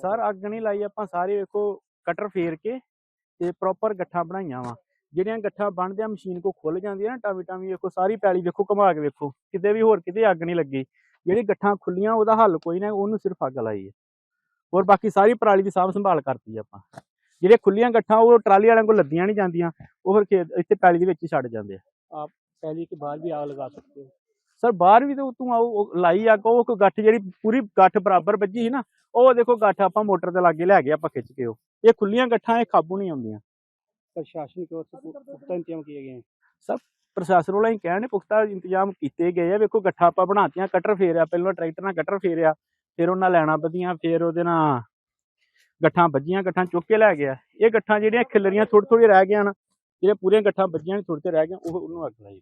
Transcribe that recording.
Sir ਅੱਗ ਨਹੀਂ ਲਾਈ ਆਪਾਂ ਸਾਰੇ ਵੇਖੋ ਕਟਰ ਫੇਰ ਕੇ ਤੇ ਪ੍ਰੋਪਰ ਗੱਠਾ ਬਣਾਈਆਂ ਵਾ। ਜਿਹੜੀਆਂ ਗੱਠਾ ਬਣਦੇ ਆ ਮਸ਼ੀਨ ਕੋ ਖੁੱਲ ਜਾਂਦੀ ਹੈ ਟਾਵੀ ਟਾਵੀ ਵੇਖੋ ਸਾਰੀ ਪੈਲੀ ਵੇਖੋ ਘੁਮਾ ਕੇ ਵੇਖੋ ਕਿਤੇ ਵੀ ਹੋਰ ਕਿਤੇ ਅੱਗ ਨਹੀਂ ਲੱਗੀ। ਜਿਹੜੀ ਗੱਠਾਂ ਖੁੱਲੀਆਂ ਉਹਦਾ ਹੱਲ ਕੋਈ ਨਾ ਉਹਨੂੰ ਸਿਰਫ ਅੱਗ ਲਾਈ ਹੈ। ਔਰ ਬਾਕੀ ਸਾਰੀ ਪਰਾਲੀ ਦੀ ਸਾਫ਼ ਸੰਭਾਲ ਕਰਤੀ ਆਪਾਂ। ਜਿਹੜੇ ਖੁੱਲੀਆਂ ਗੱਠਾਂ ਉਹ ਟਰਾਲੀ ਵਾਲਿਆਂ ਕੋਲ ਲੱਦੀਆਂ ਨਹੀਂ ਜਾਂਦੀਆਂ ਉਹ ਫਿਰ ਇੱਥੇ ਪੈਲੀ ਦੇ ਵਿੱਚ ਹੀ ਛੱਡ ਜਾਂਦੇ ਆ। ਆਪ ਪੈਲੀ ਕੇ ਬਾਹਰ ਵੀ ਆਗ ਲਗਾ ਸਕਦੇ ਹੋ। ਸਰ ਬਾਹਰ ਵੀ ਤੂੰ ਆਉ ਲਾਈ ਆ ਕੋ ਕੋ ਗੱਠ ਜਿਹੜੀ ਪੂਰੀ ਗੱਠ ਬਰਾਬਰ ਵੱਜੀ ਸੀ ਨਾ ਉਹ ਦੇਖੋ ਗੱਠ ਆਪਾਂ ਮੋਟਰ ਤੇ ਲਾਗੇ ਲੈ ਗਏ ਆਪਾਂ ਖਿੱਚ ਕੇ ਉਹ। ਇਹ ਖੁੱਲੀਆਂ ਗੱਠਾਂ ਇਹ ਕਾਬੂ ਨਹੀਂ ਆਉਂਦੀਆਂ। ਪ੍ਰਸ਼ਾਸਨਿਕ ਪੁਖਤਾ ਇੰਤਜ਼ਾਮ ਕੀਤੇ ਗਏ। ਸਭ ਪ੍ਰਸ਼ਾਸਨ ਵਾਲਾ ਹੀ ਕਹਿਣ ਪੁਖਤਾ ਇੰਤਜ਼ਾਮ ਕੀਤੇ ਗਏ ਆ ਵੇਖੋ ਗੱਠਾ ਆਪਾਂ ਬਣਾਤੀਆਂ ਕਟਰ ਫੇਰਿਆ ਪਹਿਲਾਂ ਟਰੈਕਟਰ ਨਾਲ ਕਟਰ ਫੇਰਿਆ ਫਿਰ ਉਹਨਾਂ ਲੈਣਾ ਵਧੀਆਂ ਫਿਰ ਉਹਦੇ ਨਾਲ ਗੱਠਾਂ ਵੱਜੀਆਂ ਗੱਠਾਂ ਚੁੱਕ ਕੇ ਲੈ ਗਿਆ। ਇਹ ਗੱਠਾਂ ਜਿਹੜੀਆਂ ਖਿਲਰੀਆਂ ਥੋੜੀ ਥੋੜੀ ਰਹਿ ਗਈਆਂ ਨਾ ਜਿਹੜੇ ਪੂਰੀਆਂ ਗੱਠਾਂ ਵੱਜੀਆਂ ਨੇ ਥੋੜੀ ਤੇ ਰਹਿ ਗਿਆ ਉਹ ਉਹਨੂੰ ਅੱਗ ਲਾਈ।